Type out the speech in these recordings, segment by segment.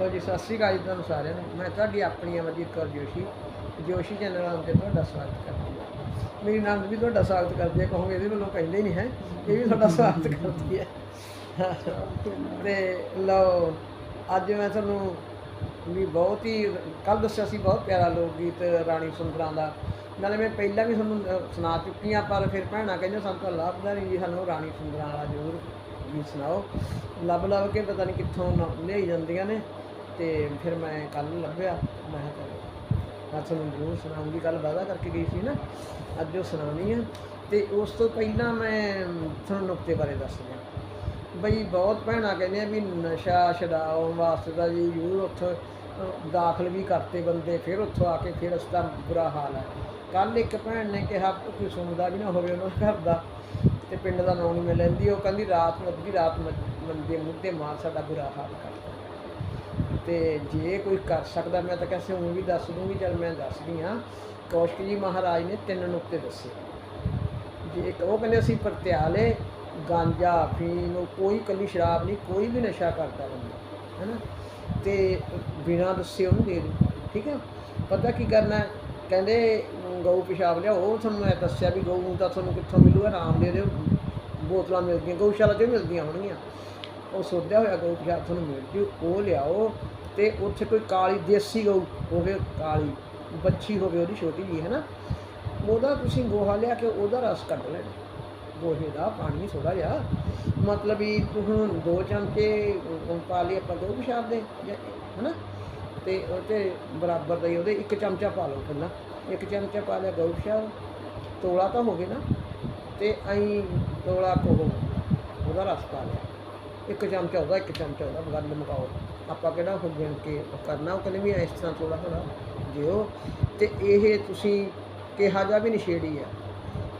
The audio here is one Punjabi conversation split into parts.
ਲੋ ਜੀ, ਸਤਿ ਸ਼੍ਰੀ ਅਕਾਲ ਜੀ ਤੁਹਾਨੂੰ ਸਾਰਿਆਂ ਨੂੰ। ਮੈਂ ਤੁਹਾਡੀ ਆਪਣੀ ਅਮਰਜੀਤ ਕੌਰ ਜੋਸ਼ੀ ਜੋਸ਼ੀ ਚੈਨਲ ਆਉਣ ਤੇ ਤੁਹਾਡਾ ਸਵਾਗਤ ਕਰਦੀ ਹਾਂ। ਮੇਰੀ ਨੰਦ ਵੀ ਤੁਹਾਡਾ ਸਵਾਗਤ ਕਰਦੀ ਹੈ, ਕਹੋਗੇ ਇਹਦੇ ਵੱਲੋਂ ਕਹਿੰਦੇ ਹੀ ਨਹੀਂ ਹੈ, ਇਹ ਵੀ ਤੁਹਾਡਾ ਸਵਾਗਤ ਕਰਦੀ ਹੈ। ਤੇ ਲਓ, ਅੱਜ ਮੈਂ ਤੁਹਾਨੂੰ ਵੀ ਬਹੁਤ ਹੀ ਕੱਲ ਦੱਸਿਆ ਸੀ ਬਹੁਤ ਪਿਆਰਾ ਲੋਕ ਗੀਤ ਰਾਣੀ ਸੁੰਦਰਾਂ ਦਾ। ਨਾਲੇ ਮੈਂ ਪਹਿਲਾਂ ਵੀ ਤੁਹਾਨੂੰ ਸੁਣਾ ਚੁੱਕੀ ਹਾਂ, ਪਰ ਫਿਰ ਭੈਣਾਂ ਕਹਿੰਦੇ ਸਾਨੂੰ ਤਾਂ ਲੱਭਦਾ ਨਹੀਂ ਜੀ ਸਾਨੂੰ ਰਾਣੀ ਸੁੰਦਰਾਂ ਵਾਲਾ ਜ਼ਰੂਰ ਗੀਤ ਸੁਣਾਓ। ਲੱਭ ਲੱਭ ਕੇ ਪਤਾ ਨਹੀਂ ਕਿੱਥੋਂ ਲਿਆਈ ਜਾਂਦੀਆਂ ਨੇ। ਤੇ ਫਿਰ ਮੈਂ ਕੱਲ ਲੱਭਿਆ ਮੈਂ ਕਿਹਾ ਚਲੋ ਮੈਂ ਤੁਹਾਨੂੰ ਜ਼ਰੂਰ ਸੁਣਾਉਂਗੀ। ਕੱਲ ਵਾਅਦਾ ਕਰਕੇ ਗਈ ਸੀ ਨਾ, ਅੱਜ ਉਹ ਸੁਣਾਉਣੀ ਆ। ਤੇ ਉਸ ਤੋਂ ਪਹਿਲਾਂ ਮੈਂ ਤੁਹਾਨੂੰ ਨੁਕਤੇ ਬਾਰੇ ਦੱਸ ਦਿਆਂ। ਬਈ ਬਹੁਤ ਭੈਣਾਂ ਕਹਿੰਦੇ ਆ ਵੀ ਨਸ਼ਾ ਛਡਾਉਣ ਵਾਸਤੇ ਤਾਂ ਜੀ ਜ਼ਰੂਰ ਉੱਥੇ ਦਾਖਲ ਵੀ ਕਰਤੇ ਬੰਦੇ, ਫਿਰ ਉੱਥੋਂ ਆ ਕੇ ਫਿਰ ਉਸਦਾ ਬੁਰਾ ਹਾਲ ਹੈ ਕੱਲ ਇੱਕ ਭੈਣ ਨੇ ਕਿਹਾ ਕੋਈ ਸੁਣਦਾ ਵੀ ਨਾ ਹੋਵੇ ਉਹਨਾਂ ਘਰ ਦਾ, ਤੇ ਪਿੰਡ ਦਾ ਨਾਂ ਨਹੀਂ ਮੈਂ ਲੈਂਦੀ ਉਹ ਕਹਿੰਦੀ ਰਾਤ ਨੂੰ ਅੱਧੀ ਰਾਤ ਮ- ਮੰਦੇ ਮੁੱਦੇ ਮਾਰ ਸਾਡਾ ਬੁਰਾ ਹਾਲ ਕਰਦਾ ਤੇ ਜੇ ਕੋਈ ਕਰ ਸਕਦਾ, ਮੈਂ ਤਾਂ ਕਿਸੇ ਨੂੰ ਵੀ ਦੱਸ ਦੂੰਗੀ ਜਦ ਮੈਂ ਦੱਸਦੀ ਹਾਂ। ਕੌਸ਼ਕ ਜੀ ਮਹਾਰਾਜ ਨੇ ਤਿੰਨ ਨੁਕਤੇ ਦੱਸੇ। ਜੇ ਉਹ ਕਹਿੰਦੇ ਅਸੀਂ ਪਰਤਿਆਲੇ, ਗਾਂਜਾ ਫੀਮ ਕੋਈ ਕੱਲੀ ਸ਼ਰਾਬ ਨਹੀਂ, ਕੋਈ ਵੀ ਨਸ਼ਾ ਕਰਦਾ ਬੰਦਾ, ਹੈਨਾ? ਤੇ ਬਿਨਾਂ ਦੱਸੇ ਉਹਨੂੰ ਦੇ ਦਿਓ, ਠੀਕ ਹੈ? ਪਤਾ ਕੀ ਕਰਨਾ ਕਹਿੰਦੇ, ਗਊ ਪਿਸ਼ਾਬ ਲਿਆ ਉਹ ਤੁਹਾਨੂੰ ਮੈਂ ਦੱਸਿਆ ਵੀ ਗਊ ਨੂੰ ਤਾਂ ਤੁਹਾਨੂੰ ਕਿੱਥੋਂ ਮਿਲੂਗਾ, ਆਰਾਮ ਦੇ ਦਿਓ। ਬੋਤਲਾਂ ਮਿਲਦੀਆਂ, ਗਊਸ਼ਾਲਾ 'ਚ ਮਿਲਦੀਆਂ ਹੋਣਗੀਆਂ। ਉਹ ਸੋਧਿਆ ਹੋਇਆ ਗਊ ਪਿਸ਼ਾਬ ਤੁਹਾਨੂੰ ਮਿਲ ਜੂ, ਉਹ ਲਿਆਓ ਤੇ ਉੱਥੇ ਕੋਈ ਕਾਲੀ ਦੇਸੀ ਗਊ ਹੋਵੇ, ਕਾਲੀ ਬੱਚੀ ਹੋਵੇ, ਉਹਦੀ ਛੋਟੀ ਜੀ ਹੈ ਨਾ ਉਹਦਾ ਤੁਸੀਂ ਗੋਹਾ ਲਿਆ ਕੇ ਉਹਦਾ ਰਸ ਕੱਢ ਲੈਣਾ। ਗੋਹੇ ਦਾ ਪਾਣੀ ਥੋੜਾ ਜਿਹਾ, ਮਤਲਬ ਵੀ ਤੁਸੀਂ ਦੋ ਚਮਚੇ ਪਾ ਲਈ ਆਪਾਂ ਗਊ ਪਿਸ਼ਾਬ ਦੇ ਹੈ ਨਾ ਤੇ ਉਹ ਤੇ ਬਰਾਬਰ ਦਾ ਹੀ ਉਹਦੇ ਇੱਕ ਚਮਚਾ ਪਾ ਲਓ ਪਹਿਲਾਂ। ਇੱਕ ਚਮਚਾ ਪਾ ਲਿਆ ਗਊ ਪਿਸ਼ਾਬ, ਤੋਲਾ ਤਾਂ ਹੋ ਗਿਆ ਨਾ? ਤੇ ਐਂ ਤੋਲਾ ਕੋ ਉਹਦਾ ਰਸ ਪਾ ਲਿਆ। ਇੱਕ ਚਮਚਾ ਉਹਦਾ, ਇੱਕ ਚਮਚਾ ਉਹਦਾ ਗੱਲ ਮੁਕਾਓ। ਆਪਾਂ ਕਿਹੜਾ ਉਹ ਗਿਣ ਕੇ ਕਰਨਾ, ਉਹ ਕਹਿੰਦੇ ਵੀ ਇਸ ਤਰ੍ਹਾਂ ਥੋੜਾ ਥੋੜਾ ਜਿਓ ਤੇ ਇਹ ਤੁਸੀਂ ਕਿਹਾ ਜਾ ਵੀ ਨਸ਼ੇੜੀ ਆ।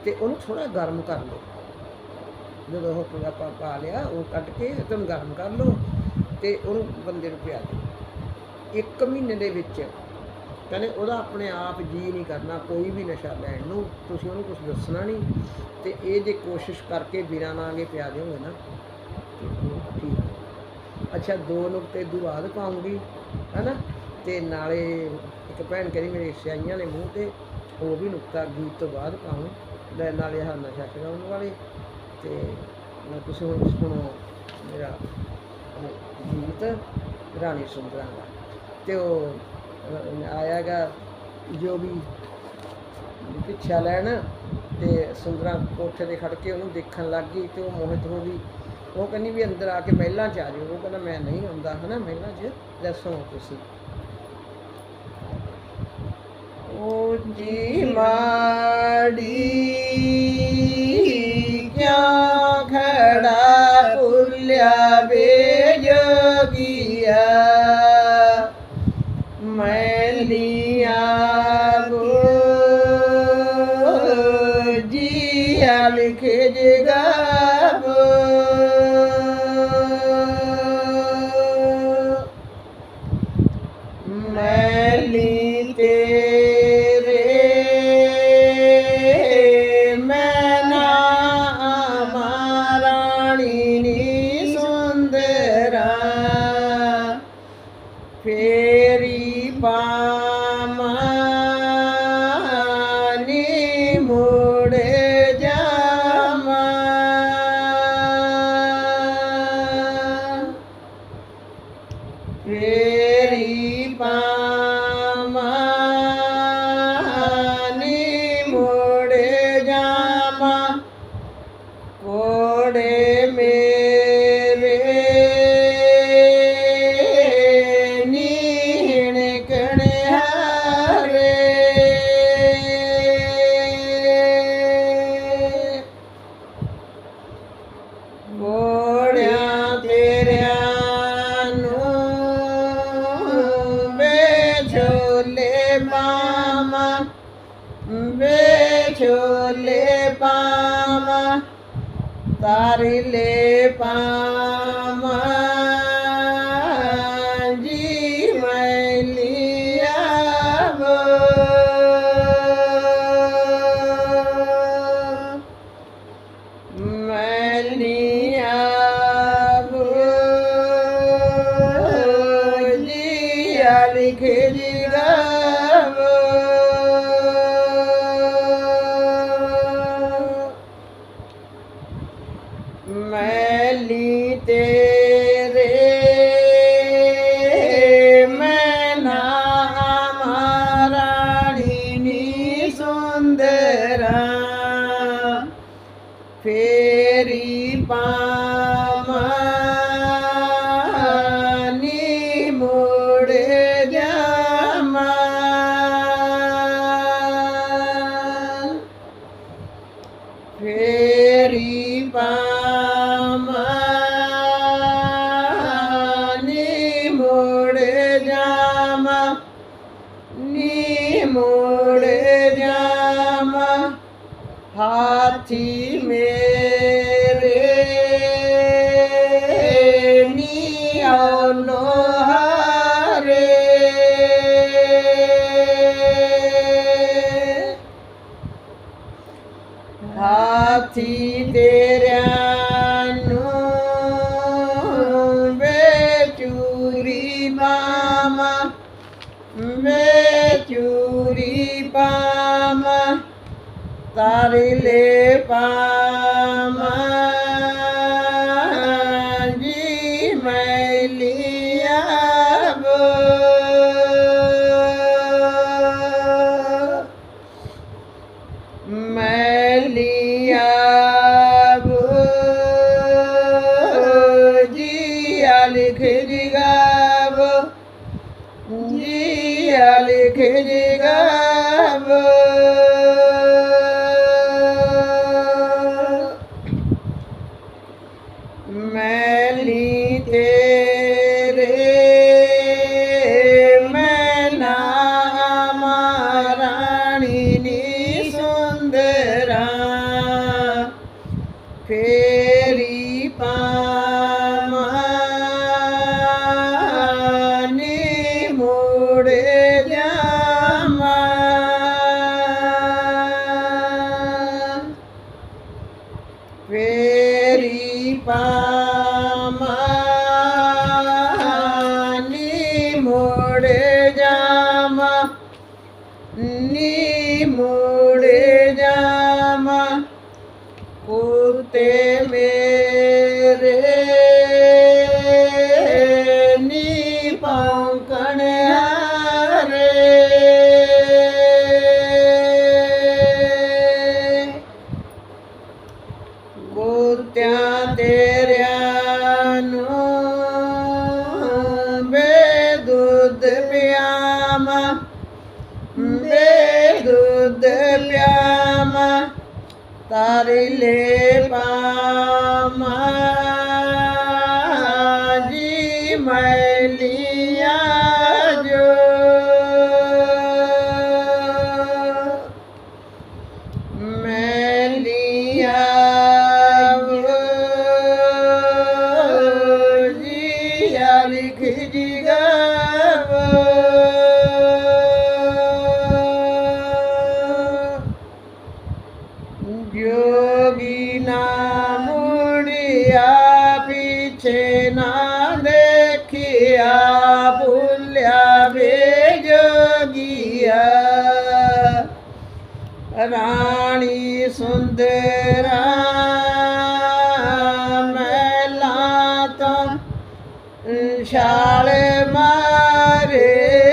ਤੇ ਉਹਨੂੰ ਥੋੜਾ ਗਰਮ ਕਰ ਲਓ। ਜਦੋਂ ਉਹ ਪੂਰਾ ਪਾ ਪਾ ਲਿਆ, ਉਹ ਕੱਢ ਕੇ ਤੁਮ ਗਰਮ ਕਰ ਲਓ ਤੇ ਉਹਨੂੰ ਬੰਦੇ ਨੂੰ ਪਿਆ ਦਿਓ। ਇੱਕ ਮਹੀਨੇ ਦੇ ਵਿੱਚ ਕਹਿੰਦੇ ਉਹਦਾ ਆਪਣੇ ਆਪ ਜੀ ਨਹੀਂ ਕਰਨਾ ਕੋਈ ਵੀ ਨਸ਼ਾ ਲੈਣ ਨੂੰ, ਤੁਸੀਂ ਉਹਨੂੰ ਕੁਝ ਦੱਸਣਾ ਨਹੀਂ। ਤੇ ਇਹ ਜੇ ਕੋਸ਼ਿਸ਼ ਕਰਕੇ ਬਿਨਾਂ ਨਾਂਗੇ ਪਿਆ ਦਿਓਗੇ ਨਾ ਅੱਛਾ ਦੋ ਨੁਕਤੇ ਦੂ ਬਾਅਦ ਪਾਉਂਗੀ ਹੈਨਾ? ਤੇ ਨਾਲੇ ਇੱਕ ਭੈਣ ਕਹਿੰਦੀ ਮੇਰੇ ਸਿਆਈਆਂ ਨੇ ਮੂੰਹ ਤੇ ਉਹ ਵੀ ਨੁਕਤਾ ਗੀਤ ਤੋਂ ਬਾਅਦ ਪਾਉਂ। ਲੈ ਨਾਲੇ ਆਹ ਨਸ਼ਾ ਛਡਾਉਣ ਵਾਲੇ। ਤੇ ਮੈਂ ਤੁਸੀਂ ਹੁਣ ਸੁਣੋ ਮੇਰਾ ਗੀਤ ਰਾਣੀ ਸੁੰਦਰਾਂ ਦਾ। ਤੇ ਉਹ ਅਹ, ਆਇਆਗਾ ਜੋ ਵੀ ਪਿੱਛਾ ਲੈਣ ਤੇ ਸੁੰਦਰਾਂ ਕੋਠੇ ਤੇ ਖੜ ਕੇ ਉਹਨੂੰ ਦੇਖਣ ਲੱਗ ਗਈ ਤੇ ਉਹ ਮੋਹਿਤ ਹੋ ਗਈ। ਉਹ ਕਹਿੰਦੀ ਵੀ ਅੰਦਰ ਆ ਕੇ ਮਹਿਲਾ ਚ ਆ ਜਾਓ। ਉਹ ਕਹਿੰਦਾ ਮੈਂ ਨਹੀਂ ਆਉਂਦਾ ਹਨਾ? ਮਹਿਲਾ ਚ ਦੱਸੋ ਤੁਸੀਂ। ਉਹ ਜੀ ਮਾੜੀ ਕਿਆ ਖੜਾ ਭੁੱਲਿਆ ਵੇ ਜੋਗੀਆ ਮੈਲੀਆਂ ਗੋ ਜੀ ਲਿਖ ਜਗਾਵੋ ਫੇਰੀ ਪਾਮਾਨੀ ਮੈਲੀ ਤੇਰੇ ਮੈਂ ਨਾਮ ਰਾਣੀ ਸੁੰਦਰਾ। ਫੇਰੀ ਪਾਵਾਂ ਨੀ ਮੁੜ ਜਾਵਾਂ। ਫੇਰੀ ਪਾਵਾਂ ਹਾਥੀ ਤੇਰਿਆਂ ਨੂੰ ਵੇਚੂਰੀ ਮਾਮਾ ਵੇਚੂਰੀ ਪਾਮਾ ਤਾਰੀ ਲੈ ਪਾਮਾ ਜੀ ਮੈਂ ਲਿਆਵੋ ਮੈਲੀਆ ਜੀਆ ਲਿਖ ਜਿਗਾਵ ਜੀਆ ਲਿਖ ਫੇਰੀ ਦੁੱਧ ਪਿਆਮਾ ਬੇ ਦੁੱਧ ਪਿਆਮਾ ਤਾਰੀ ਲੈ ਜੀਆ ਲਿਖ ਜਿਗਾਵੋ ਜੋਗੀ ਨਾ ਮੁੜਿਆ ਪਿਛੇ ਨਾ ਦੇਖਿਆ ਭੁੱਲਿਆ ਵੇ ਜੋਗੀਆ ਰਾਣੀ ਸੁੰਦਰਾ ਛਾਲ ਮਾਰੇਗੀ।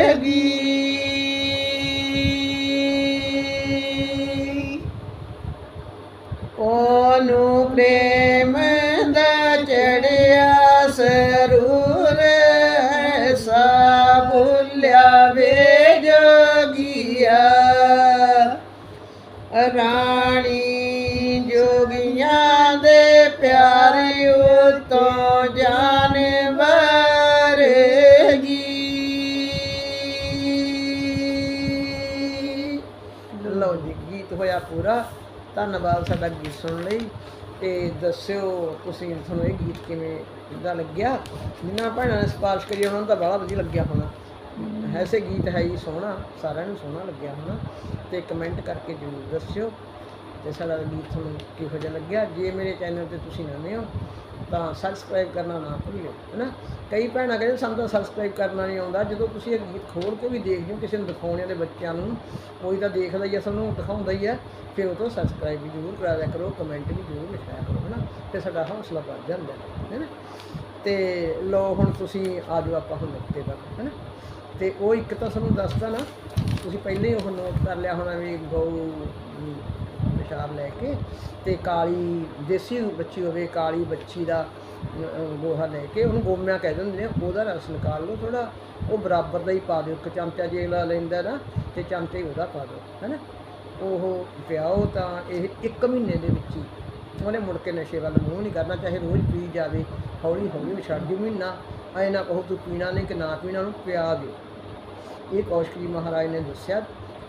ਉਹਨੂੰ ਪ੍ਰੇਮ ਦਾ ਚੜਿਆ ਸਰੂਰ ਸਾ ਭੁੱਲਿਆ ਵੇ ਜੋਗੀਆ। ਰਾਣੀ ਧੰਨਵਾਦ ਸਾਡਾ ਗੀਤ ਸੁਣਨ ਲਈ ਤੇ ਦੱਸਿਓ ਤੁਸੀਂ ਤੁਹਾਨੂੰ ਇਹ ਗੀਤ ਕਿਵੇਂ ਕਿੱਦਾਂ ਲੱਗਿਆ? ਜਿਨ੍ਹਾਂ ਭੈਣਾਂ ਨੇ ਸਪਾਰਸ਼ ਕਰੀ ਉਹਨਾਂ ਨੂੰ ਤਾਂ ਬੜਾ ਵਧੀਆ ਲੱਗਿਆ ਹੋਣਾ। ਐਸੇ ਗੀਤ ਹੈ ਹੀ ਸੋਹਣਾ ਸਾਰਿਆਂ ਨੂੰ ਸੋਹਣਾ ਲੱਗਿਆ ਹੋਣਾ ਤੇ ਕਮੈਂਟ ਕਰਕੇ ਜ਼ਰੂਰ ਦੱਸਿਓ। ਤੇ ਸਾਡਾ ਗੀਤ ਤੁਹਾਨੂੰ ਕਿਹੋ ਜਿਹਾ ਲੱਗਿਆ? ਜੇ ਮੇਰੇ ਚੈਨਲ ਤੇ ਤੁਸੀਂ ਨਵੇਂ ਹੋ, ਤਾਂ ਸਬਸਕ੍ਰਾਈਬ ਕਰਨਾ ਨਾ ਭੁੱਲਿਓ, ਹੈਨਾ? ਕਈ ਭੈਣਾਂ ਕਹਿੰਦੇ ਸਾਨੂੰ ਤਾਂ ਸਬਸਕ੍ਰਾਈਬ ਕਰਨਾ ਨਹੀਂ ਆਉਂਦਾ। ਜਦੋਂ ਤੁਸੀਂ ਇਹ ਗੀਤ ਖੋਲ ਕੇ ਵੀ ਦੇਖਦੇ ਹੋ, ਕਿਸੇ ਨੂੰ ਦਿਖਾਉਣੇ ਦੇ ਬੱਚਿਆਂ ਨੂੰ, ਕੋਈ ਤਾਂ ਦੇਖਦਾ ਹੀ ਆ, ਸਾਨੂੰ ਦਿਖਾਉਂਦਾ ਹੀ ਆ, ਫਿਰ ਉਹ ਤੋਂ ਸਬਸਕ੍ਰਾਈਬ ਵੀ ਜ਼ਰੂਰ ਕਰਾ ਦਿਆ ਕਰੋ ਕਮੈਂਟ ਵੀ ਜ਼ਰੂਰ ਲਿਖਿਆ ਕਰੋ, ਹੈਨਾ? ਤੇ ਸਾਡਾ ਹੌਸਲਾ ਵੱਧ ਜਾਂਦਾ ਹੈ, ਹੈਨਾ? ਤੇ ਲੋ ਹੁਣ ਤੁਸੀਂ ਆ ਜਾਓ ਆਪਾਂ ਹੁਣ ਨੁਕਤੇ ਪਰ ਹੈਨਾ? ਤੇ ਉਹ ਇੱਕ ਤਾਂ ਸਾਨੂੰ ਦੱਸਦਾ ਨਾ, ਤੁਸੀਂ ਪਹਿਲੇ ਹੀ ਉਹ ਨੋਟ ਕਰ ਲਿਆ ਹੋਣਾ ਵੀ ਗਊ ਅਮ, ਲੈ ਕੇ ਤੇ ਕਾਲੀ ਦੇਸੀ ਬੱਚੀ ਹੋਵੇ ਕਾਲੀ ਬੱਚੀ ਦਾ ਗੋਹਾ ਲੈ ਕੇ ਉਹਨੂੰ ਗੋਮਿਆਂ ਕਹਿ ਦਿੰਦੇ ਨੇ ਉਹਦਾ ਰਸ ਨਿਕਾਲ ਲਓ ਥੋੜਾ ਉਹ ਬਰਾਬਰ ਦਾ ਹੀ ਪਾ ਦਿਓ ਇੱਕ ਚਮਚਾ ਜੇ ਲਾ ਲੈਂਦਾ ਨਾ ਤੇ ਚਮਚਾ ਹੀ ਉਹਦਾ ਪਾ ਦਿਓ ਹੈਨਾ? ਉਹ ਪਿਆਓ ਤਾਂ ਇਹ 1 ਮਹੀਨੇ ਦੇ ਵਿੱਚ ਹੀ ਉਹਨੇ ਮੁੜ ਕੇ ਨਸ਼ੇ ਵੱਲ ਮੂੰਹ ਨਹੀਂ ਕਰਨਾ ਚਾਹੇ ਰੋਜ਼ ਪੀ ਜਾਵੇ ਹੌਲੀ ਹੌਲੀ ਉਹ ਛੱਡ ਦਿਓ ਮਹੀਨਾ ਐ ਨਾ ਕਹੋ ਤੂੰ ਪੀਣਾ ਨਹੀਂ ਕਿ ਨਾ ਪੀਣਾ ਉਹਨੂੰ ਪਿਆ ਦਿਓ। ਇਹ ਕੌਸ਼ਕੀ ਮਹਾਰਾਜ ਨੇ ਦੱਸਿਆ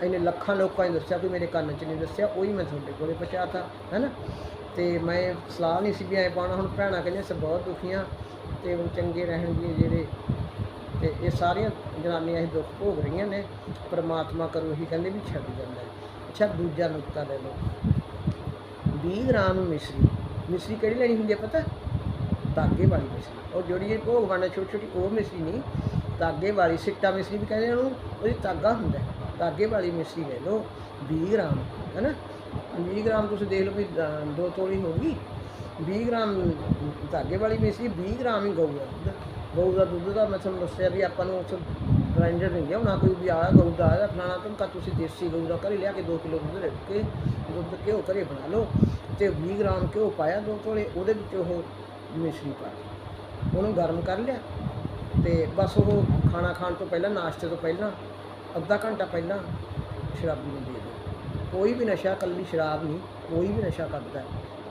ਇਹਨੇ ਲੱਖਾਂ ਲੋਕਾਂ ਨੇ ਦੱਸਿਆ ਕੋਈ ਮੇਰੇ ਕੰਨ 'ਚ ਨਹੀਂ ਦੱਸਿਆ, ਉਹੀ ਮੈਂ ਤੁਹਾਡੇ ਕੋਲੇ ਪਹੁੰਚਾਤਾ, ਹੈਨਾ? ਤੇ ਮੈਂ ਸਲਾਹ ਨਹੀਂ ਸੀ ਵੀ ਐ ਪਾਉਣਾ, ਹੁਣ ਭੈਣਾਂ ਕਹਿੰਦੇ ਸ ਬਹੁਤ ਦੁਖੀਆਂ ਤੇ ਹੁਣ ਚੰਗੇ ਰਹਿਣਗੇ ਜਿਹੜੇ। ਤੇ ਇਹ ਸਾਰੀਆਂ ਜਨਾਨੀਆਂ ਇਹ ਦੁੱਖ ਭੋਗ ਰਹੀਆਂ ਨੇ, ਪ੍ਰਮਾਤਮਾ ਕਰੂ ਹੀ ਕਹਿੰਦੇ ਵੀ ਛੱਡ ਜਾਂਦਾ ਅੱਛਾ, ਦੂਜਾ ਨੁਕਤਾ ਲੈ ਲਓ। 20 ਗ੍ਰਾਮ ਮਿਸ਼ਰੀ। ਮਿਸ਼ਰੀ ਕਿਹੜੀ ਲੈਣੀ ਹੁੰਦੀ ਹੈ ਪਤਾ? ਧਾਗੇ ਵਾਲੀ ਮਿਸ਼ਰੀ। ਉਹ ਜਿਹੜੀ ਇਹ ਭੋਗ ਬਣਨਾ ਛੋਟੀ ਛੋਟੀ ਉਹ ਮਿਸ਼ਰੀ ਨਹੀਂ। ਧਾਗੇ ਵਾਲੀ, ਸਿੱਟਾ ਮਿਸ਼ਰੀ ਵੀ ਕਹਿੰਦੇ ਉਹਨੂੰ, ਉਹਦੀ ਧਾਗਾ ਹੁੰਦਾ ਹੈ। ਧਾਗੇ ਵਾਲੀ ਮਿਸ਼ਰੀ ਲੈ ਲਓ 20 ਗ੍ਰਾਮ ਹੈ ਨਾ 20 ਗ੍ਰਾਮ ਤੁਸੀਂ ਦੇਖ ਲਓ ਵੀ ਦੋ ਤੋਲੀ ਹੋਗੀ 20 ਗ੍ਰਾਮ ਧਾਗੇ ਵਾਲੀ ਮਿਸ਼ਰੀ 20 ਗ੍ਰਾਮ ਹੀ ਗਊ ਦਾ ਦੁੱਧ। ਗਊ ਦਾ ਦੁੱਧ ਦਾ ਮੈਂ ਤੁਹਾਨੂੰ ਦੱਸਿਆ ਵੀ ਆਪਾਂ ਨੂੰ ਉਸ ਗ੍ਰਾਈਂਡਰ ਨਹੀਂ ਗਿਆ ਨਾ ਕੋਈ ਵੀ ਆਇਆ ਗਊ ਦਾ ਆਇਆ, ਫਲਾਣਾ ਤੁਮਕਾ ਤੁਸੀਂ ਦੇਸੀ ਗਊ ਦਾ ਘਰੇ ਲਿਆ ਕੇ 2 ਕਿਲੋ ਦੁੱਧ ਰੱਖ ਕੇ, ਦੁੱਧ ਘਿਓ ਘਰੇ ਬਣਾ ਲਓ ਤੇ 20 ਗ੍ਰਾਮ ਘਿਓ ਪਾਇਆ ਦੋ ਤੋਲੇ, ਉਹਦੇ ਵਿੱਚ ਉਹ ਮਿਸ਼ਰੀ ਪਾ ਉਹਨੂੰ ਗਰਮ ਕਰ ਲਿਆ ਤੇ ਬਸ ਉਹ ਖਾਣਾ ਖਾਣ ਤੋਂ ਪਹਿਲਾਂ, ਨਾਸ਼ਤੇ ਤੋਂ ਪਹਿਲਾਂ ਅੱਧਾ ਘੰਟਾ ਪਹਿਲਾਂ ਸ਼ਰਾਬੀ ਨੂੰ ਦੇ ਦਿਓ ਕੋਈ ਵੀ ਨਸ਼ਾ, ਕੱਲੀ ਸ਼ਰਾਬ ਨਹੀਂ, ਕੋਈ ਵੀ ਨਸ਼ਾ ਕਰਦਾ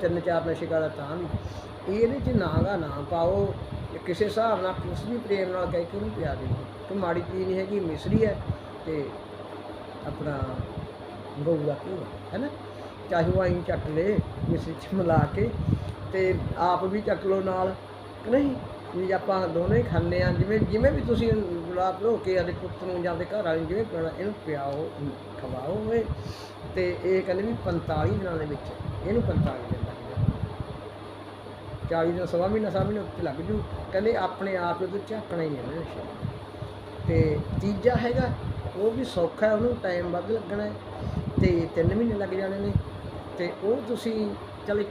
ਤਿੰਨ ਚਾਰ ਨਸ਼ੇ ਕਰਦਾ ਤਾਂ ਵੀ। ਇਹਦੇ 'ਚ ਨਾਗਾ ਨਾ ਪਾਓ ਕਿਸੇ ਹਿਸਾਬ ਨਾਲ ਕਿਸ ਵੀ ਪ੍ਰੇਮ ਨਾਲ ਕਹਿ ਕੇ ਉਹਨੂੰ ਪਿਆ ਦੇ ਕਿ ਮਾੜੀ ਚੀਜ਼ ਨਹੀਂ ਹੈਗੀ, ਮਿਸਰੀ ਹੈ ਤੇ ਆਪਣਾ ਗਊ ਦਾ ਘਿਓ ਹੈ ਨਾ? ਚਾਹੇ ਉਹ ਆਈ ਚੱਕ ਲੇ, ਮਿਸਰੀ 'ਚ ਮਿਲਾ ਕੇ ਤੇ ਆਪ ਵੀ ਚੱਕ ਲਓ ਨਾਲ। ਕਿ ਨਹੀਂ, ਵੀ ਆਪਾਂ ਦੋਨੇ ਹੀ ਖਾਂਦੇ ਆ ਜਿਵੇਂ ਜਿਵੇਂ ਵੀ ਤੁਸੀਂ ਗੁਲਾਬ ਰੋ ਕੇ ਆਦੇ ਪੁੱਤ ਨੂੰ ਜਾਂ ਦੇ ਘਰ ਵਾਲੇ ਨੂੰ ਜਿਵੇਂ ਪਿਆਉਣਾ, ਇਹਨੂੰ ਪਿਆਓ ਖਵਾਓ ਇਹ ਤੇ ਇਹ ਕਹਿੰਦੇ ਵੀ 45 ਦਿਨਾਂ ਦੇ ਵਿੱਚ ਇਹਨੂੰ 45 ਦਿਨ ਲੱਗ ਜਾਂਦੇ 40 ਦਿਨ, ਸਵਾ ਮਹੀਨਾ ਸਵਾ ਮਹੀਨਾ ਉੱਤੇ ਲੱਗ ਜੂ। ਕਹਿੰਦੇ ਆਪਣੇ ਆਪ ਉਹਦੇ ਝਾਕਣਾ ਹੀ ਨਹੀਂ ਨਸ਼ਾ। ਤੇ ਤੀਜਾ ਹੈਗਾ, ਉਹ ਵੀ ਸੌਖਾ ਹੈ, ਉਹਨੂੰ ਟਾਈਮ ਵੱਧ ਲੱਗਣਾ ਹੈ। ਤੇ 3 ਮਹੀਨੇ ਲੱਗ ਜਾਣੇ ਨੇ। ਤੇ ਉਹ ਤੁਸੀਂ ਚਲ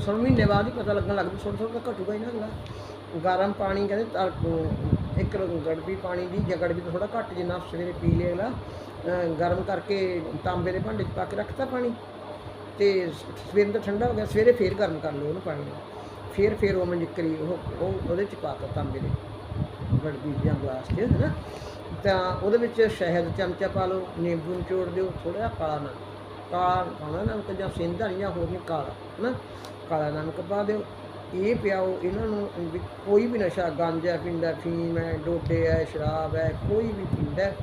ਸੌ ਮਹੀਨੇ ਬਾਅਦ ਹੀ ਪਤਾ ਲੱਗਣ ਲੱਗ ਜੂ ਥੋੜ੍ਹਾ ਥੋੜ੍ਹਾ ਤਾਂ ਘਟੂਗਾ ਹੀ ਨਾ ਅਗਲਾ ਗਰਮ ਪਾਣੀ ਕਹਿੰਦੇ ਤਾਂ ਇੱਕ ਗੜਬੀ ਪਾਣੀ ਦੀ ਜਾਂ ਗੜਬੀ ਤੋਂ ਥੋੜਾ ਘੱਟ ਜਿੰਨਾ ਸਵੇਰੇ ਪੀ ਲਿਆ ਅਗਲਾ, ਅਹ ਗਰਮ ਕਰਕੇ ਤਾਂਬੇ ਦੇ ਭਾਂਡੇ 'ਚ ਪਾ ਕੇ ਰੱਖਤਾ ਪਾਣੀ ਤੇ ਸਵੇਰ ਦਾ ਠੰਡਾ ਹੋ ਗਿਆ, ਸਵੇਰੇ ਫੇਰ ਗਰਮ ਕਰ ਲਓ ਉਹਨੂੰ ਪਾਣੀ ਨੂੰ। ਫੇਰ ਫੇਰ ਉਹ ਮੰਜਕਰੀ ਉਹ ਉਹ ਉਹਦੇ 'ਚ ਪਾਤਾ ਤਾਂਬੇ ਦੇ ਗੜਬੀ ਜਾਂ ਗਲਾਸ 'ਚ ਹੈ ਨਾ ਤਾਂ ਉਹਦੇ ਵਿੱਚ ਸ਼ਹਿਦ ਚਮਚਾ ਪਾ ਲਓ, ਨਿੰਬੂ ਨਿਚੋੜ ਦਿਓ ਥੋੜਾ ਜਿਹਾ ਕਾਲਾ ਨਮਕ, ਕਾਲਾ ਪਾਉਣਾ ਨਮਕ ਜਾਂ ਸਿੰਧਾ ਨਹੀਂ ਜਾਂ ਹੋਰ ਨਹੀਂ ਕਾਲਾ ਹੈ ਨਾ ਕਾਲਾ ਨਮਕ ਪਾ ਦਿਓ ਇਹ ਪਿਆਓ ਇਹਨਾਂ ਨੂੰ ਵੀ ਕੋਈ ਵੀ ਨਸ਼ਾ ਗਾਂਜਾ ਪੀਂਦਾ ਫੀਮ ਹੈ ਡੋਡੇ ਹੈ ਸ਼ਰਾਬ ਹੈ ਕੋਈ ਵੀ ਪੀਂਦਾ ਹੈ,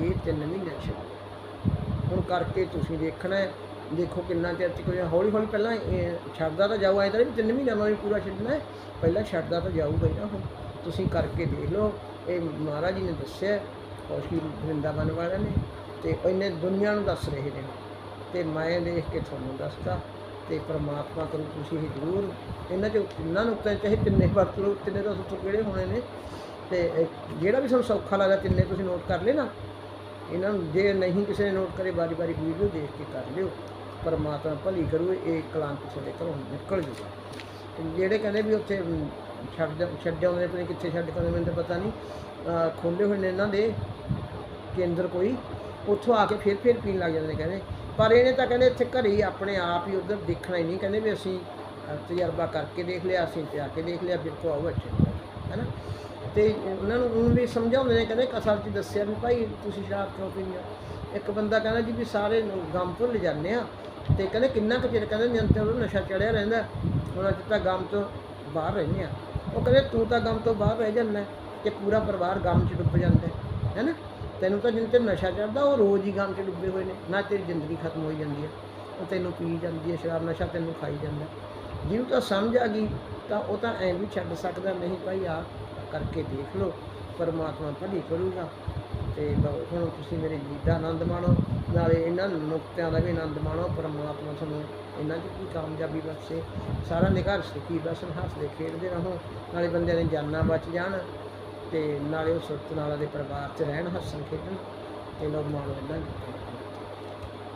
ਇਹ ਤਿੰਨ ਮਹੀਨੇ ਛੱਡ ਹੁਣ ਕਰਕੇ ਤੁਸੀਂ ਦੇਖਣਾ ਹੈ ਦੇਖੋ ਕਿੰਨਾ ਚਿਰ ਚ ਕੋਈ ਹੌਲੀ ਹੌਲੀ ਪਹਿਲਾਂ ਇਹ ਛੱਡਦਾ ਤਾਂ ਜਾਊ ਐਂ ਤਾਂ ਵੀ ਤਿੰਨ ਮਹੀਨਿਆਂ ਨਾਲ ਹੀ ਪੂਰਾ ਛੱਡਣਾ ਪਹਿਲਾਂ ਛੱਡਦਾ ਤਾਂ ਜਾਊਗਾ ਹੀ ਨਾ ਹੁਣ ਤੁਸੀਂ ਕਰਕੇ ਦੇਖ ਲਓ ਇਹ ਮਹਾਰਾਜ ਜੀ ਨੇ ਦੱਸਿਆ ਕੌਸ਼ੀ ਵਰਿੰਦਾਵਨ ਵਾਲਿਆਂ ਨੇ ਤੇ ਇਹਨੇ ਦੁਨੀਆ ਨੂੰ ਦੱਸ ਰਹੇ ਨੇ। ਤੇ ਮੈਂ ਦੇਖ ਕੇ ਤੁਹਾਨੂੰ ਦੱਸਦਾ ਤੇ ਪ੍ਰਮਾਤਮਾ ਕਰੋ ਤੁਸੀਂ ਇਹ ਜ਼ਰੂਰ ਇਹਨਾਂ 'ਚੋਂ ਤਿੰਨਾਂ ਨੂੰ ਚਾਹੇ ਤਿੰਨੇ ਵਰਤ ਲਓ ਤਿੰਨੇ ਦਾ ਉੱਥੋਂ ਕਿਹੜੇ ਹੋਣੇ ਨੇ। ਤੇ ਜਿਹੜਾ ਵੀ ਤੁਹਾਨੂੰ ਸੌਖਾ ਲੱਗਦਾ ਤਿੰਨੇ ਤੁਸੀਂ ਨੋਟ ਕਰ ਲੈਣਾ। ਇਹਨਾਂ ਨੂੰ ਜੇ ਨਹੀਂ ਕਿਸੇ ਨੇ ਨੋਟ ਕਰੇ ਵਾਰੀ ਵਾਰੀ ਵੀਡੀਓ ਦੇਖ ਕੇ ਕਰ ਲਿਓ। ਪਰਮਾਤਮਾ ਭਲੀ ਕਰੂ ਇਹ ਕਲਾਂਤ ਤੁਹਾਡੇ ਘਰੋਂ ਨਿਕਲ ਜੂਗਾ। ਤੇ ਜਿਹੜੇ ਕਹਿੰਦੇ ਵੀ ਉੱਥੇ ਛੱਡ ਜਾ- ਛੱਡ ਆਉਂਦੇ ਨੇ ਕਿੱਥੇ ਛੱਡ ਕੇ ਆਉਂਦੇ ਮੈਨੂੰ ਤਾਂ ਪਤਾ ਨਹੀਂ। ਅਹ, ਖੋਲ੍ਹੇ ਹੋਏ ਨੇ ਇਹਨਾਂ ਦੇ ਕੇਂਦਰ ਕੋਈ ਉੱਥੋਂ ਆ ਕੇ ਫਿਰ ਫਿਰ ਪੀਣ ਲੱਗ ਜਾਂਦੇ ਨੇ ਕਹਿੰਦੇ। ਪਰ ਇਹਨੇ ਤਾਂ ਕਹਿੰਦੇ ਇੱਥੇ ਘਰੇ ਹੀ ਆਪਣੇ ਆਪ ਹੀ ਉਧਰ ਦੇਖਣਾ ਹੀ ਨਹੀਂ, ਕਹਿੰਦੇ ਵੀ ਅਸੀਂ ਤਜਰਬਾ ਕਰਕੇ ਦੇਖ ਲਿਆ, ਅਸੀਂ ਤੇ ਆ ਕੇ ਦੇਖ ਲਿਆ ਫਿਰ ਤੋਂ ਆਓ, ਇੱਥੇ ਹੈ ਨਾ ਤੇ ਉਹਨਾਂ ਨੂੰ ਉਹਨੂੰ ਵੀ ਸਮਝਾਉਂਦੇ ਨੇ, ਕਹਿੰਦੇ ਕਸਰ ਚ ਦੱਸਿਆ ਵੀ ਭਾਈ ਤੁਸੀਂ ਸ਼ਰਾਬ ਕਿਉਂ ਪੀਂਦੇ ਹੋ? ਇੱਕ ਬੰਦਾ ਕਹਿੰਦਾ ਜੀ ਵੀ ਸਾਰੇ ਗਮ ਭੁੱਲ ਜਾਂਦੇ ਆ, ਤੇ ਕਹਿੰਦੇ ਕਿੰਨਾ ਕੁ ਚਿਰ ਕਹਿੰਦੇ ਨਿਯੰਤਰਣ ਨੂੰ ਨਸ਼ਾ ਚੜਿਆ ਰਹਿੰਦਾ, ਹੁਣ ਅੱਜ ਤਾਂ ਗਮ ਤੋਂ ਬਾਹਰ ਰਹਿੰਦੇ ਆ। ਉਹ ਕਹਿੰਦੇ ਤੂੰ ਤਾਂ ਗਮ ਤੋਂ ਬਾਹਰ ਰਹਿ ਜਾਂਦਾ ਤੇ ਪੂਰਾ ਪਰਿਵਾਰ ਗਮ 'ਚ ਡੁੱਬ ਜਾਂਦਾ ਹੈ ਨਾ ਤੈਨੂੰ ਤਾਂ ਜਿੰਨ ਤੇ ਨਸ਼ਾ ਚੜਦਾ ਉਹ ਰੋਜ਼ ਹੀ ਗਮ 'ਚ ਡੁੱਬੇ ਹੋਏ ਨੇ। ਨਾ ਤੇਰੀ ਜ਼ਿੰਦਗੀ ਖਤਮ ਹੋਈ ਜਾਂਦੀ ਹੈ ਉਹ ਤੈਨੂੰ ਪੀ ਜਾਂਦੀ ਹੈ ਸ਼ਰਾਬ, ਨਸ਼ਾ ਤੈਨੂੰ ਖਾਈ ਜਾਂਦਾ ਜਿਹਨੂੰ ਤਾਂ ਸਮਝ ਆ ਗਈ, ਤਾਂ ਉਹ ਤਾਂ ਐਂ ਵੀ ਛੱਡ ਸਕਦਾ, ਨਹੀਂ ਭਾਈ ਆ ਕਰਕੇ ਦੇਖ ਲਓ, ਪਰਮਾਤਮਾ ਭਲੀ ਕਰੂਗਾ। ਤੇ ਹੁਣ ਤੁਸੀਂ ਮੇਰੇ ਜੀ ਦਾ ਆਨੰਦ ਮਾਣੋ, ਨਾਲੇ ਇਹਨਾਂ ਨੁਕਤਿਆਂ ਦਾ ਵੀ ਆਨੰਦ ਮਾਣੋ, ਪਰਮਾਤਮਾ ਤੁਹਾਨੂੰ ਇਹਨਾਂ ਦੀ ਕੀ ਕਾਮਯਾਬੀ ਬਖਸ਼ੇ। ਸਾਰਾ ਨਿਘਰ ਸੁਖੀ ਬਸਨ ਹੱਸਦੇ, ਖੇਡਦੇ ਰਹੋ, ਨਾਲੇ ਬੰਦਿਆਂ ਦੀਆਂ ਜਾਨਾਂ ਬਚ ਜਾਣ। ਤੇ ਨਾਲੇ ਉਹ ਸੁਰਤ ਨਾਲਾ ਦੇ ਪਰਿਵਾਰ 'ਚ ਰਹਿਣ, ਹੱਸਣ, ਖੇਡਣ, ਤੇ ਲੋਕ ਮਾਣ ਇਹਨਾਂ ਕੀਤਾ